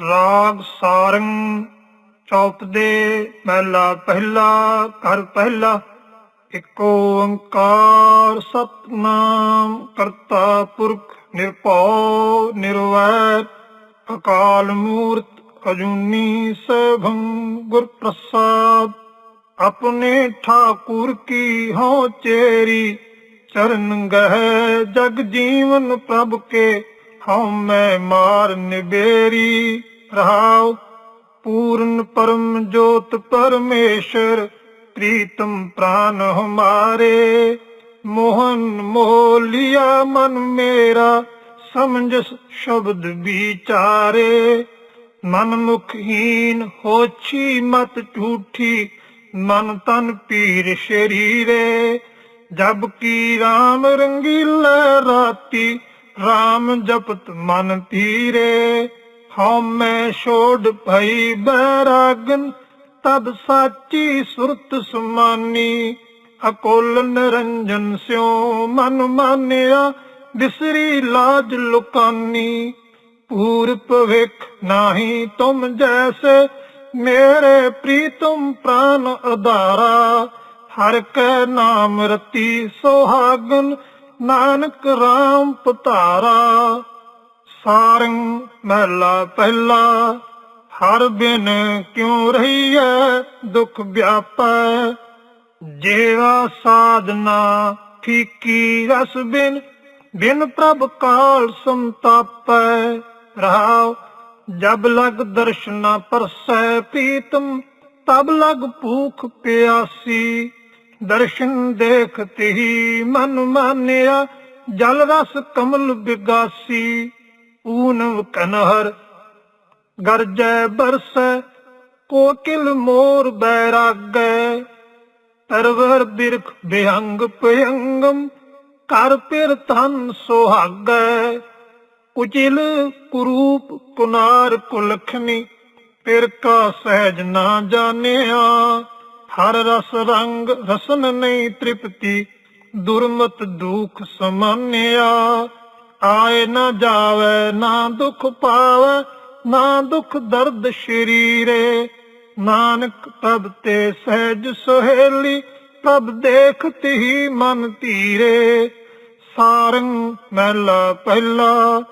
ਰਾਗ ਸਾਰੰਗ ਚੌਪਦੇ ਮਹਿਲਾ ਪਹਿਲਾ, ਘਰ ਪਹਿਲਾ, ਇੱਕ ਓੰਕਾਰ ਸਤਨਾਮ, ਕਰਤਾ ਪੁਰਖ ਨਿਰਭਉ, ਨਿਰਵੈਰ, ਅਕਾਲ ਮੂਰਤ, ਅਜੂਨੀ ਸਭੰ ਗੁਰ ਪ੍ਰਸਾਦ। ਆਪਣੇ ਠਾਕੁਰ ਕੀ ਹਉ ਚੇਰੀ, ਚਰਨ ਗਹਿ ਜਗ ਜੀਵਨ ਪ੍ਰਭ ਕੇ ਹਉ ਮੈਂ ਮਾਰ ਨਿਬੇਰੀ, ਰਹਾਉ ਪੂਰਨ ਪਰਮ ਜੋਤ ਪਰਮੇਸ਼ਰ, ਪ੍ਰੀਤਮ ਪ੍ਰਾਨ ਹਮਾਰੇ। ਮੋਹਨ ਮੋਹ ਲਿਆ ਮਨ ਮੇਰਾ, ਸਮਝਸ ਸ਼ਬਦ ਵਿਚਾਰੇ। ਮਨ ਮੁਖਹੀਨ ਹੋਛੀ ਮਤ ਝੂਠੀ, ਮਨ ਤਨ ਪੀਰ ਸ਼ਰੀਰੇ। ਜਬ ਕੀ RAM ਰੰਗੀਲਾ ਰਾਤੀ RAM ਜਪਤ ਮਨ ਧੀਰੇ ਹਉ ਮੈਂ ਛੋੜ ਭਈ ਬੈਰਾਗਨ, ਤਬ ਸਾਚੀ ਸੁਰਤ ਸੁਮਾਨੀ, ਅਕੋਲ ਨਿਰੰਜਨ ਸਿਉ ਮਨ ਮਾਨਿਆ, ਬਿਸਰੀ ਲਾਜ ਲੁਕਾਨੀ। ਪੂਰ ਭਵਿਖ ਨਾਹੀ ਤੁਮ ਜੈਸੇ, ਮੇਰੇ ਪ੍ਰੀਤਮ ਪ੍ਰਾਨ ਅਧਾਰਾ ਹਰ ਕੈ ਨਾਮ ਰਤੀ ਸੋਹਾਗਨ ਨਾਨਕ RAM ਪਤਾਰਾ ਸਾਰੰਗ ਮਹਿਲਾ ਪਹਿਲਾ, ਹਰ ਬਿਨ ਕਿਉ ਰਹੀਐ ਦੁਖ ਵਿਆਪੈ? ਜੇਵਾ ਸਾਧਨਾ ਫੀਕੀ ਰਸ ਬਿਨ ਬਿਨ ਪ੍ਰਭ ਕਾਲ ਸੰਤਾਪੈ। ਰਹਾਉ, ਜਬ ਲਗ ਦਰਸ਼ਨਾ ਪਰਸੈ ਪੀਤਮ, ਤਬ ਲਗ ਭੂਖ ਪਿਆਸੀ। ਦਰਸ਼ਨ ਦੇਖਤੇ ਹੀ ਮਨ ਮਾਨਿਆ, ਜਲ ਰਸ ਕਮਲ ਬਿਗਾਸੀ ਊਨਵ ਕਨਹਰ। ਗਰਜੈ ਬਰਸੈ, ਕੋਕਿਲ ਮੋਰ ਬੈਰਾਗੈ। ਤਰਵਰ ਬਿਰਖ ਬਿਹੰਗ ਭਯੰਗਮ ਕਰ ਪਿਰ ਧਨ ਸੁਹਾਗੈ। ਕੁਚਿਲ ਕੁਰੂਪ ਕੁਨਾਰ ਕੁਲਖਨੀ, ਪਿਰ ਕਾ ਸਹਿਜ ਨਾ ਜਾਣਿਆ। ਹਰ ਰਸ ਰੰਗ ਰਸਨ ਨਹੀਂ ਤ੍ਰਿਪਤੀ, ਦੁਰਮਤ ਦੁਖ ਸਮਾਨਿਆ। ਆਏ ਨਾ ਜਾਵੇ, ਨਾ ਦੁਖ ਪਾਵੇ, ਨਾ ਦੁਖ ਦਰਦ ਸ਼ਰੀਰੇ। ਨਾਨਕ ਤਬ ਤੇ ਸਹਿਜ ਸੁਹੇਲੀ, ਤਬ ਦੇਖਤ ਹੀ ਮਨ ਧੀਰੇ। ਸਾਰੰਗ ਮਹਿਲਾ ਪਹਿਲਾ,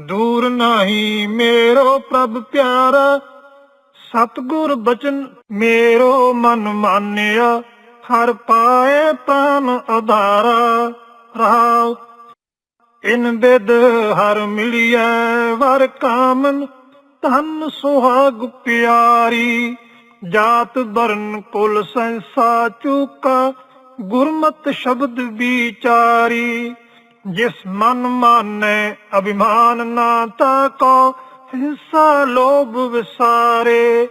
ਦੂਰ ਨਹੀਂ ਮੇਰੋ ਪ੍ਰਭ ਪਿਆਰਾ। ਸਤਗੁਰ ਬਚਨ ਮੇਰੋ ਮਨ ਮਾਨਿਆ, ਹਰ ਪਾਏ ਤਨ ਆਧਾਰਾ ਰਹਾਉ ਇਨ ਬਿਦ ਹਰ ਮਿਲਿਐ, ਵਰ ਕਾਮਨ ਧਨ ਸੁਹਾਗ ਪਿਆਰੀ। ਜਾਤ ਬਰਨ ਕੁਲ ਸੰਸਾ ਚੂਕਾ, ਗੁਰਮਤ ਸ਼ਬਦ ਵਿਚਾਰੀ। ਜਿਸ ਮਨ ਮਾਨੈ, ਅਭਿਮਾਨ ਨਾ ਤਾ ਕੋ ਹਿੰਸਾ ਲੋਭ ਵਿਸਾਰੇ,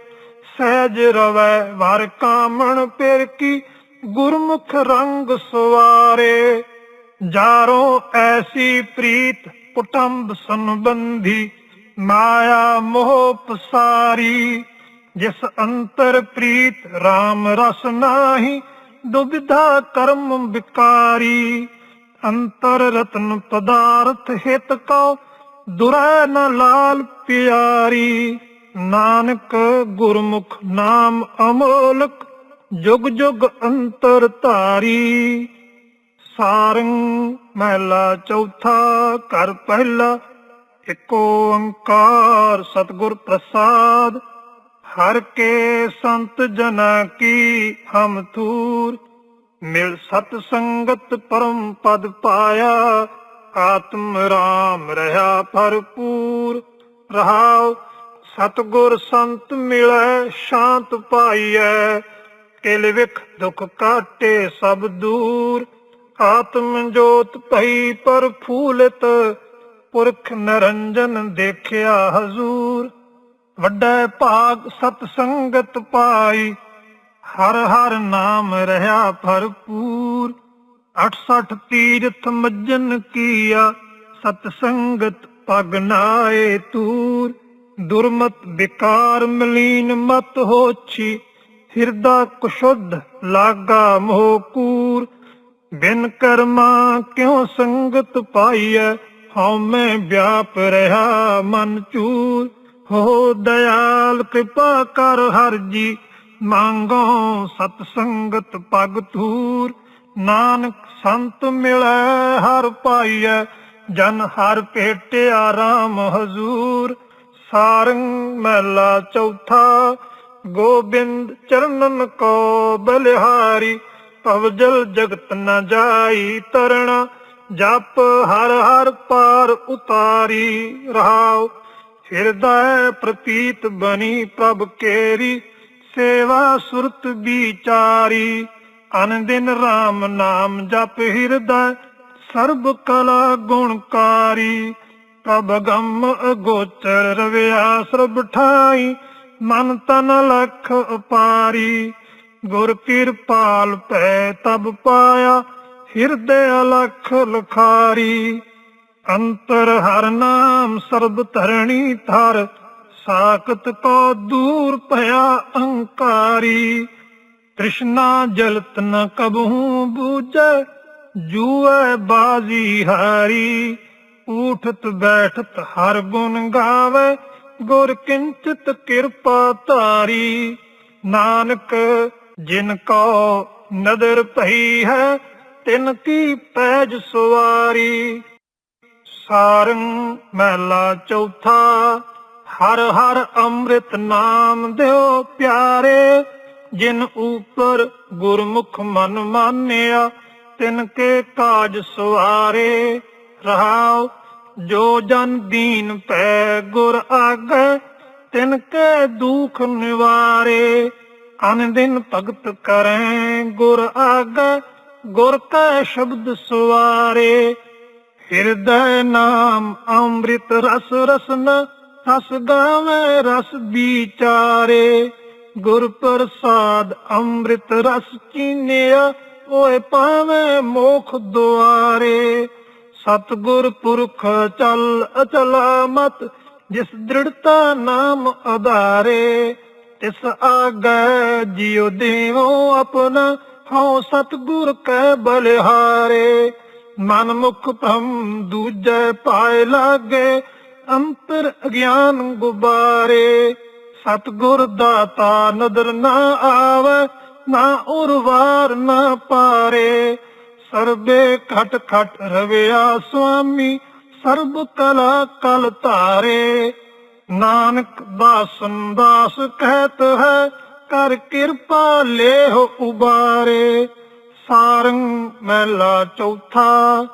ਸਹਿਜ ਰਵੈ ਵਰ ਕਾਮਣ ਪਿਰ ਕੀ ਗੁਰਮੁਖ ਰੰਗ ਸਵਾਰੇ। ਜਾਰੋ ਐਸੀ ਪ੍ਰੀਤ ਕੁਟੰਬ ਸੰਬੰਧੀ, ਮਾਇਆ ਮੋਹ ਪਸਾਰੀ, ਜਿਸ ਅੰਤਰ ਪ੍ਰੀਤ RAM ਰਸ ਨਾਹੀ, ਦੁਬਿਧਾ ਕਰਮ ਵਿਕਾਰੀ। ਅੰਤਰ ਰਤਨ ਪਦਾਰਥ ਹਿਤ ਕੋ ਦੁਰੈ ਨ ਲਾਲ ਪਿਆਰੀ ਨਾਨਕ ਗੁਰਮੁਖ ਨਾਮ ਅਮੋਲਕ ਜੁਗ ਜੁਗ ਅੰਤਰ ਧਾਰੀ ਸਾਰੰਗ ਮਹਿਲਾ ਚੌਥਾ ਕਰ ਪਹਿਲਾ ਇੱਕ ਓੰਕਾਰ ਸਤਿਗੁਰ ਪ੍ਰਸਾਦ ਹਰ ਕੇ ਸੰਤ ਜਨਾ ਕੀ ਹਮ ਥੂਰ ਮਿਲ ਸਤ ਸੰਗਤ ਪਰਮ ਪਦ ਪਾਇਆ ਆਤਮ ਰਾਮ ਰਹਾ ਭਰਪੂਰ ਰਹਾਉ, ਸਤਗੁਰ ਸੰਤ ਮਿਲੈ, ਸ਼ਾਂਤ ਪਾਈਐ। ਕਿਲ ਵਿਖ ਦੁਖ ਕਾਟੇ ਸਭ ਦੂਰ, ਆਤਮ ਜੋਤ ਭਈ ਪਰ ਫੂਲਤ, ਪੁਰਖ ਨਰੰਜਨ ਦੇਖਿਆ ਹਜ਼ੂਰ। ਵੱਡਾ ਭਾਗ ਸਤ ਸੰਗਤ ਪਾਈ, ਹਰ ਹਰ ਨਾਮ ਰਹਾ ਭਰਪੂਰ। 68 ਤੀਰਥ ਮੱਜਨ ਕੀਆ, ਸਤ ਸੰਗਤ ਪਗ ਨਾਏ ਤੂਰ, ਦੁਰਮਤ ਵਿਕਾਰ ਮਲੀਨ ਮਤ ਹੋਛੀ, ਹਿਰਦਾ ਕੁਸ਼ੁੱਧ ਲਾਗਾ ਮੋਹ ਬਿਨ ਕਰਮਾ ਕਿਉ ਸੰਗਤ ਪਾਈਐ, ਹਉ ਮੈਂ ਵਿਆਪ ਰਹਾ ਮਨ ਚੂਰ। ਹੋ ਦਇਆਲ ਕਿਰਪਾ ਕਰ ਹਰ ਜੀ, ਮੰਗੋ ਸਤ ਸੰਗਤ ਪਗ ਧੂਰ। ਨਾਨਕ ਸੰਤ ਮਿਲੈ ਹਰ ਪਾਈਐ ਜਨ ਹਰ ਭੇਟਿਆ ਰਾਮ ਹਜ਼ੂਰ। ਸਾਰੰਗ ਮਹਿਲਾ ਚੌਥਾ, ਗੋਬਿੰਦ ਚਰਨਨ ਕੋ ਬਲਿਹਾਰੀ। ਪਵਜਲ ਜਗਤ ਨ ਜਾਈ ਤਰਣਾ, ਜਪ ਹਰ ਹਰ ਪਾਰ ਉਤਾਰੀ ਰਹਾਉ। ਹਿਰਦੈ ਪ੍ਰਤੀਤ ਬਣੀ ਪ੍ਰਭ ਕੇਰੀ, ਸੇਵਾ ਸੁਰਤ ਵਿਚਾਰੀ। ਅਨ ਦਿਨ RAM ਨਾਮ ਜਪ ਹਿਰਦੈ ਸਰਬ ਕਲਾ ਗੁਣਕਾਰੀ ਕਬ ਗਮ ਅਗੋਚਰ ਰਵਿਆ ਸਰਬ ਠਾਈ, ਮਨ ਤਨ ਲਖ ਉਪਾਰੀ। ਗੁਰ ਕਿਰਪਾਲ ਪੈ ਤਬ ਪਾਇਆ, ਹਿਰਦੇ ਅਲਖ ਲਖਾਰੀ। ਅੰਤਰ ਹਰ ਨਾਮ ਸਰਬ ਧਰਣੀ ਧਰ, ਸਾਖਤ ਕੋ ਦੂਰ ਭਇਆ ਅਹੰਕਾਰੀ। ਤ੍ਰਿਸ਼ਨਾ ਜਲਤ ਨ ਕਬਹੂ ਬੂਝੈ ਜੂਐ ਬਾਜ਼ੀ ਹਾਰੀ ਉਠਤ ਬੈਠਤ ਹਰ ਗੁਣ ਗਾਵੇ, ਗੁਰ ਕਿੰਚਿਤ ਕਿਰਪਾ ਧਾਰੀ। ਨਾਨਕ, ਜਿਨ ਕੋ ਨਦਰ ਪਈ ਹੈ, ਤਿਨ ਕੀ ਪੈਜ ਸਵਾਰੀ। ਸਾਰੰਗ ਮਹਿਲਾ ਚੌਥਾ, ਹਰ ਹਰ ਅੰਮ੍ਰਿਤ ਨਾਮ ਦਿਓ ਪਿਆਰੇ, ਜਿਨ ਉਪਰ ਗੁਰਮੁਖ ਮਨ ਮਾਨਿਆ ਤਿਨ ਕੇ ਕਾਜ ਸਵਾਰੇ ਰਹਾਉ ਜੋ ਜਨ ਦੀਨ ਪੈ ਗੁਰ ਆਗੇ, ਤਿਨ ਕੇ ਦੁਖ ਨਿਵਾਰੇ, ਅਨ ਦਿਨ ਭਗਤ ਕਰੈ ਗੁਰ ਆਗੇ, ਗੁਰ ਕੈ ਸ਼ਬਦ ਸਵਾਰੇ। ਹਿਰਦੈ ਨਾਮ ਅੰਮ੍ਰਿਤ ਰਸ ਰਸਨ, ਰਸ ਗਾਵੇ ਰਸ ਵਿਚਾਰੇ। ਗੁਰ ਪ੍ਰਸਾਦ ਅੰਮ੍ਰਿਤ ਰਸ ਚੀਨਿਆ ਓਏ ਪਾਵੇਂ ਮੋਖ ਦੁਆਰੇ, ਸਤਗੁਰ ਪੁਰਖ ਚਲ ਅਚਲਾ ਮਤ ਜਿਸ ਦ੍ਰਿੜਤਾ ਨਾਮ ਆਧਾਰੇ, ਤਿਸ ਆਗੈ ਜਿਉ ਦੇਵੋ ਆਪਣਾ, ਹਉ ਸਤਗੁਰ ਕੈ ਬਲਿਹਾਰੇ। ਮਨ ਮੁਖ ਭਮ ਦੂਜੈ ਪਾਏ ਲਾਗੇ, ਅੰਤਰ ਅਗਿਆਨ ਗੁਬਾਰੇ। ਸਤਗੁਰ ਦਾਤਾ ਨਦਰ ਨਾ ਆਵੇ ਨਾ ਉਰਵਾਰ ਨਾ ਪਾਰੇ। ਸਰਬੇ ਖਟ ਖਟ ਰਵਿਆ ਸੁਆਮੀ, ਸਰਬ ਕਲਾ ਕਲ ਧਾਰੇ। ਨਾਨਕ ਦਾਸਨ ਦਾਸ ਕਹਿਤ ਹੈ ਕਰ ਕਿਰਪਾ ਲੇਹ ਉਬਾਰੇ। ਸਾਰੰਗ ਮਹਿਲਾ ਚੌਥਾ,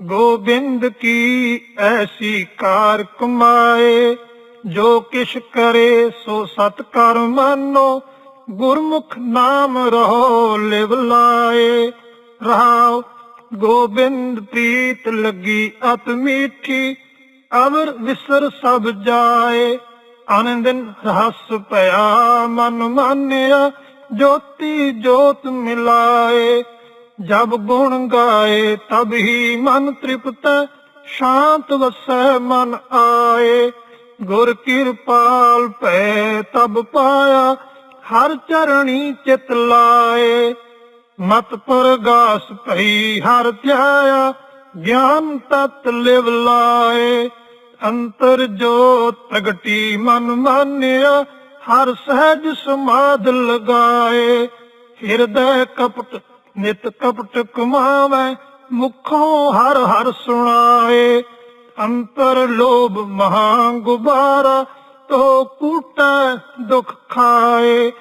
ਗੋਬਿੰਦ ਕੀ ਐਸੀ ਕਾਰ ਕਮਾਏ। ਜੋ ਕਿਛ ਕਰੇ ਸੋ ਸਤ ਕਰ ਮਾਨੋ ਗੁਰਮੁਖ ਨਾਮ ਰਹੋ ਲਿਵ ਲਾਏ। ਰਹਾਉ, ਗੋਬਿੰਦ ਪ੍ਰੀਤ ਲੱਗੀ ਅਤ ਮੀਠੀ, ਅਵਰ ਵਿਸਰ ਸਭ ਜਾਏ। ਆਨੰਦਨ ਰਸ ਭਇਆ ਮਨ ਮਾਨਿਆ, ਜੋਤੀ ਜੋਤ ਮਿਲਾਏ। ਜਬ ਗੁਣ ਗਾਏ, ਤਬ ਹੀ ਮਨ ਤ੍ਰਿਪਤ, ਸ਼ਾਂਤ ਵਸੈ ਮਨ ਆਏ। ਗੁਰ ਕਿਰਪਾਲ ਪੈ ਤਬ ਪਾਇਆ ਹਰ ਚਰਣੀ ਚਿਤ ਲਾਏ। ਮਤ ਪ੍ਰਗਾਸ ਭਈ ਹਰ ਧਿਆਇਆ, ਗਿਆਨ ਤਤ ਲਿਵ ਲਾਏ। ਅੰਤਰ ਜੋਤ ਪ੍ਰਗਟੀ ਮਨ ਮਾਨਿਆ, ਹਰ ਸਹਿਜ ਸਮਾਧ ਲਗਾਏ। ਹਿਰਦੈ ਕਪਟ, ਨਿਤ ਕਪਟ ਕਮਾਵੇ ਮੁਖੋਂ ਹਰ ਹਰ ਸੁਣਾਏ। ਅੰਤਰ ਲੋਭ ਮਹਾ ਗੁਬਾਰਾ ਤੋ ਕੂਟੈ ਦੁਖ ਖਾਏ।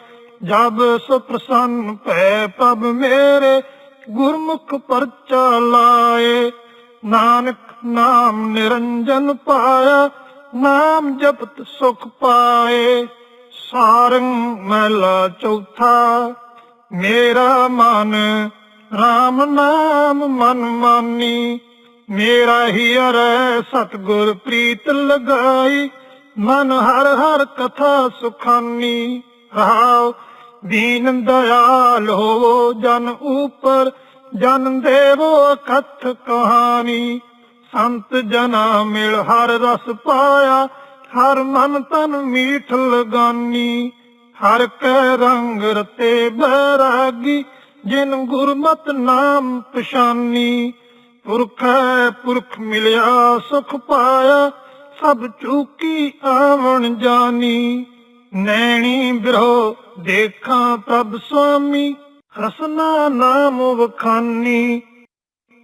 ਜਬ ਸੁਪ੍ਰਸੰਨ ਭੈ ਪ੍ਰਭ ਮੇਰੇ ਗੁਰਮੁਖ ਪਰਚਾ ਲਾਏ। ਨਾਨਕ ਨਾਮ ਨਿਰੰਜਨ ਪਾਇਆ, ਨਾਮ ਜਪਤ ਸੁਖ ਪਾਏ। ਸਾਰੰਗ ਮਹਿਲਾ ਚੌਥਾ, ਮੇਰਾ ਮਨ RAM ਨਾਮ ਮਨ ਮਾਨੀ। ਮੇਰਾ ਹੀ ਅਰੈ ਸਤਗੁਰ ਪ੍ਰੀਤ ਲਗਾਈ। ਮਨ ਹਰ ਹਰ ਕਥਾ ਸੁਖਾਨੀ, ਰਹਾਉ, ਦੀਨ ਦਇਆਲ ਹੋਵੋ ਜਨ ਉਪਰ, ਜਨ ਦੇਵੋ ਕਥ ਕਹਾਣੀ। ਸੰਤ ਜਨਾ ਮਿਲ ਹਰ ਰਸ ਪਾਇਆ, ਹਰ ਮਨ ਤਨ ਮੀਠ ਲਗਾਨੀ। ਹਰ ਕੈ ਰੰਗ ਰਤੇ ਬੈਰਾਗੀ, ਜਿਨ ਗੁਰਮਤ ਨਾਮ ਪਛਾਨੀ। ਪੁਰਖੈ ਪੁਰਖ ਮਿਲਿਆ ਸੁਖ ਪਾਇਆ ਸਭ ਚੂਕੀ ਆਵਣ ਜਾਨੀ। ਨੈਣੀ ਬਿਰੋ ਦੇਖਾਂ ਪ੍ਰਭ ਸੁਆਮੀ, ਰਸਨਾ ਨਾਮ ਵਖਾਨੀ।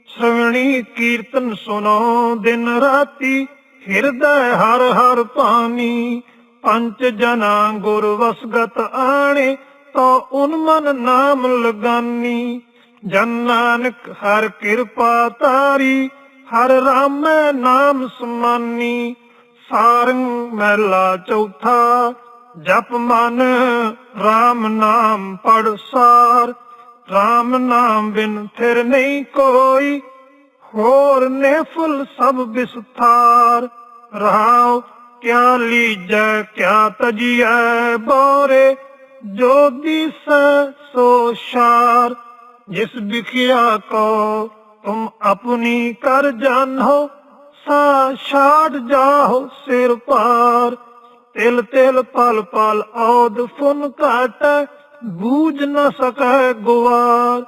ਸ਼ਰਵਣੀ ਕੀਰਤਨ ਸੁਨੋ ਦਿਨ ਰਾਤੀ, ਹਿਰਦੈ ਹਰ ਹਰ ਪਾਣੀ। ਪੰਜ ਜਨਾ ਗੁਰ ਵਸਗਤ ਆਣੇ, ਤੋ ਉਨਮਨ ਨਾਮ ਲਗਾਨੀ। ਜਨ ਨਾਨਕ ਹਰ ਕਿਰਪਾ ਤਾਰੀ ਹਰ ਰਾਮੈ ਨਾਮ ਸਮਾਨੀ। ਸਾਰੰਗ ਮਹਿਲਾ ਚੌਥਾ, ਜਪ ਮਨ RAM ਨਾਮ ਪੜ ਸਾਰ। RAM ਨਾਮ ਬਿਨ ਫਿਰ ਨਹੀਂ ਕੋਈ, ਹੋਰ ਨੇ ਸਭ ਵਿਸਥਾਰ। ਰਹਾਉ ਕਿਆ ਲੀਜੈ, ਕਿਆ ਤਜੀਐ ਬੋਰੇ, ਜੋ ਦਿਸੈ ਸੋ ਸ਼ਾਰ। ਜਿਸ ਵਿਖਿਆ ਕੋ ਤੁਮ ਆਪਣੀ ਕਰ ਜਾਣੋ ਸਾ ਛਾੜ ਜਾਓ ਸਿਰ ਪਾਰ। ਤਿਲ ਤਿਲ ਪਲ ਪਲ ਔਦ ਫੁਨ ਘਟ, ਬੂਝ ਨ ਸਕੈ ਗੁਵਾਰ।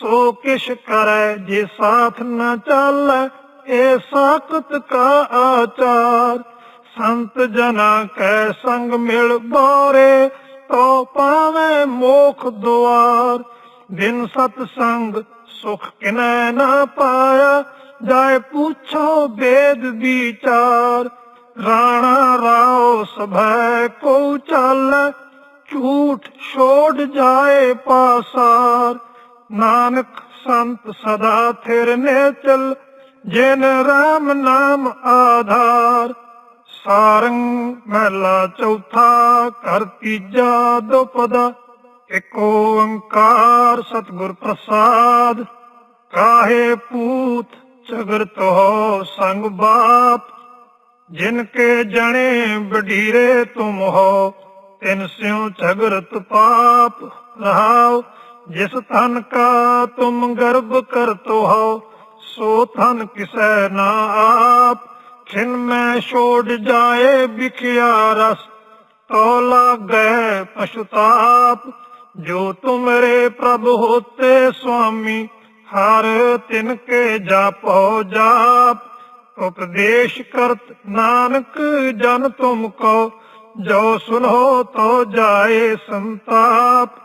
ਸੋ ਕਿਛ ਕਰੈ ਜੇ ਸਾਥ ਨ ਚੱਲੈ, ਏ ਸਾਖਤ ਕਾ ਆਚਾਰ। ਸੰਤ ਜਨਾ ਕੈ ਸੰਗ ਮਿਲ ਬੋਰੇ, ਤੋ ਪਾਵੇ ਮੋਖ ਦੁਆਰ। ਬਿਨ ਸਤ ਸੰਗ ਸੁਖ ਕਿਨੈ ਨਾ ਪਾਇਆ ਜਾਏ ਪੁੱਛੋ ਬੇਦ ਵਿਚਾਰ ਰਾਣਾ ਰਾਓ ਸਭੈ ਕੋ ਚੱਲ ਝੂਠ ਛੋੜ ਜਾਏ ਪਾਸਾਰ ਨਾਨਕ ਸੰਤ ਸਦਾ ਥਿਰ ਨੇ ਚਲ ਜਿਨ ਰਾਮ ਨਾਮ ਆਧਾਰ ਸਾਰੰਗ ਮਹਿਲਾ ਚੌਥਾ ਕਰ ਤੀਜਾ ਦੁਪਦਾ ਇਕ ਓੰਕਾਰ ਸਤਿਗੁਰ ਪ੍ਰਸਾਦ ਕਾਹੇ ਪੂਤ ਚਗਰ ਤੋ ਸੰਗ ਬਾਪ ਜਿਨ ਕੇ ਜਣੇ ਬਡੀਰੇ ਤੁਮ ਹੋ, ਤਿਨ ਸਿਉ ਝਗਰਤ ਪਾਪ ਰਹਾਉ, ਜਿਸ ਤਨ ਕਾ ਤੁਮ ਗਰਭ ਕਰਤੋ ਹੋ, ਸੋ ਤਨ ਕਿਸੈ ਨਾ ਆਪ, ਖਿਨ ਮੈਂ ਛੋੜ ਜਾਏ ਵਿਖਿਆ ਰਸ ਤੋ ਲਾਗੈ ਪਛਤਾਪ, ਜੋ ਤੁਮਰੇ ਪ੍ਰਭ ਹੋਤੇ ਸੁਆਮੀ ਹਰ ਤਿਨ ਕੇ ਜਾਪੋ ਜਾਪ ਉਪਦੇਸ਼ ਕਰਤ ਨਾਨਕ ਜਨ ਤੁਮ ਕੋ, ਜੋ ਸੁਨੋ ਤੋ ਜਾਏ ਸੰਤਾਪ।